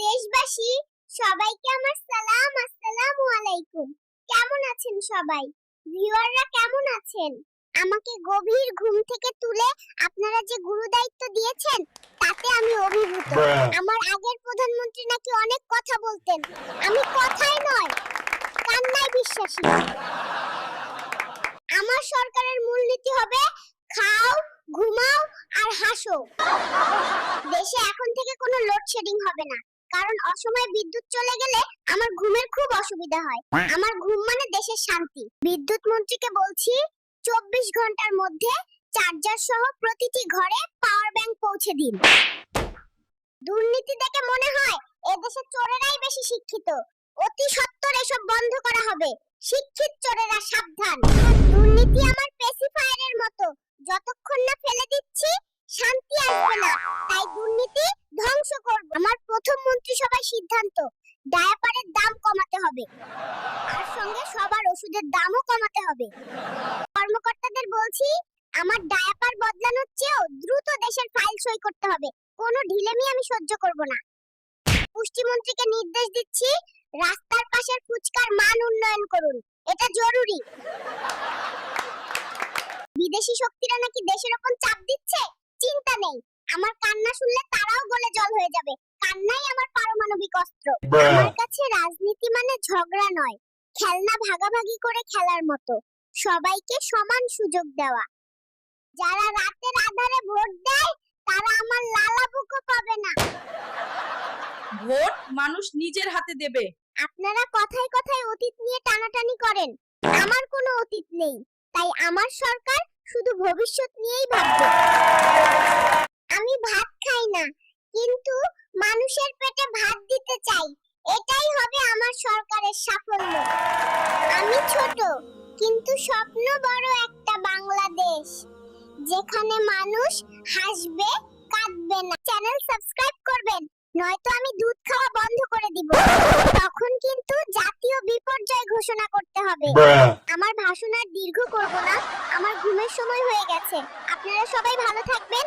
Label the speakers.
Speaker 1: দেশবাসী সবাইকে আমার সালাম আসসালামু আলাইকুম। কেমন আছেন সবাই? ভিউয়াররা কেমন আছেন? আমাকে গভীর ঘুম থেকে তুলে আপনারা যে গুরু দায়িত্ব দিয়েছেন তাতে আমি অভিভূত। আমার আগের প্রধানমন্ত্রী নাকি অনেক কথা বলতেন। আমি কথাই নয় কান্নায় বিশ্বাসী। আমার সরকারের মূলনীতি হবে খাও ঘুমাও আর হাসো। দেশে এখন থেকে কোনো লোডশেডিং হবে না। কারণ অসময়ে বিদ্যুৎ চলে গেলে আমার ঘুমের খুব অসুবিধা হয়। আমার ঘুম মানে দেশের শান্তি। বিদ্যুৎ মন্ত্রীকে বলছি চব্বিশ ঘণ্টার মধ্যে চার্জার সহ প্রতিটি ঘরে পাওয়ার ব্যাংক পৌঁছে দিন। দুর্নীতি দেখে মনে হয় এদেশে চোরেরাই বেশি শিক্ষিত। অতি সত্বর এসব বন্ধ করা হবে। শিক্ষিত চোরেরা সাবধান। দুর্নীতি আমার পেসিফায়ারের মতো। যতক্ষণ না ফেলে দিচ্ছি শান্তি আসবে না। তাই দুর্নীতি ধ্বংস করব আমার প্রথম মন্ত্রিসভায় সিদ্ধান্ত, ডায়াপারের দাম কমাতে হবে। আর সঙ্গে সবার ওষুধের দামও কমাতে হবে। কর্মকর্তাদের বলছি, আমার ডায়াপার বদলানোর চেয়েও দ্রুত দেশের ফাইল সই করতে হবে। কোনো ঢিলেমি আমি সহ্য করব না। পুষ্টিমন্ত্রীকে নির্দেশ দিচ্ছি, রাস্তার পাশের ফুচকার মান উন্নয়ন করুন। এটা জরুরি। বিদেশি শক্তিরা নাকি দেশের ওপর চাপ দিচ্ছে? চিন্তা নেই। আমার কান্না শুনলে তারাও গলে জল হয়ে যাবে। কান্নাই আমার পারমাণবিক অস্ত্র। আমার কাছে রাজনীতি মানে ঝগড়া নয় খেলনা ভাগাভাগি করে খেলার মতো। সবাইকে সমান সুযোগ দেওয়া। যারা রাতের আধারে ভোট দেয় তারা আমার লালাবুকও পাবে না।
Speaker 2: ভোট মানুষ নিজের হাতে দেবে।
Speaker 1: আপনারা কথায় কথায় অতীত নিয়ে টানাটানি করেন। আমার কোনো অতীত নেই তাই আমার সরকার শুধু ভবিষ্যৎ নিয়েই ভাববে। আমি ভাত খাই না কিন্তু মানুষের পেটে ভাত দিতে চাই। এটাই হবে আমার সরকারের সাফল্য। আমি ছোট কিন্তু স্বপ্ন বড় একটা বাংলাদেশ যেখানে মানুষ হাসবে কাঁদবে না। চ্যানেল সাবস্ক্রাইব করবেন নয়তো আমি দুধ খাওয়া বন্ধ করে দিব। তখন কিন্তু জাতীয় বিপর্যয় ঘোষণা করতে হবে। আমার ভাষণ আর দীর্ঘ করব না আমার ঘুমের সময় হয়ে গেছে। আপনারা সবাই ভালো থাকবেন।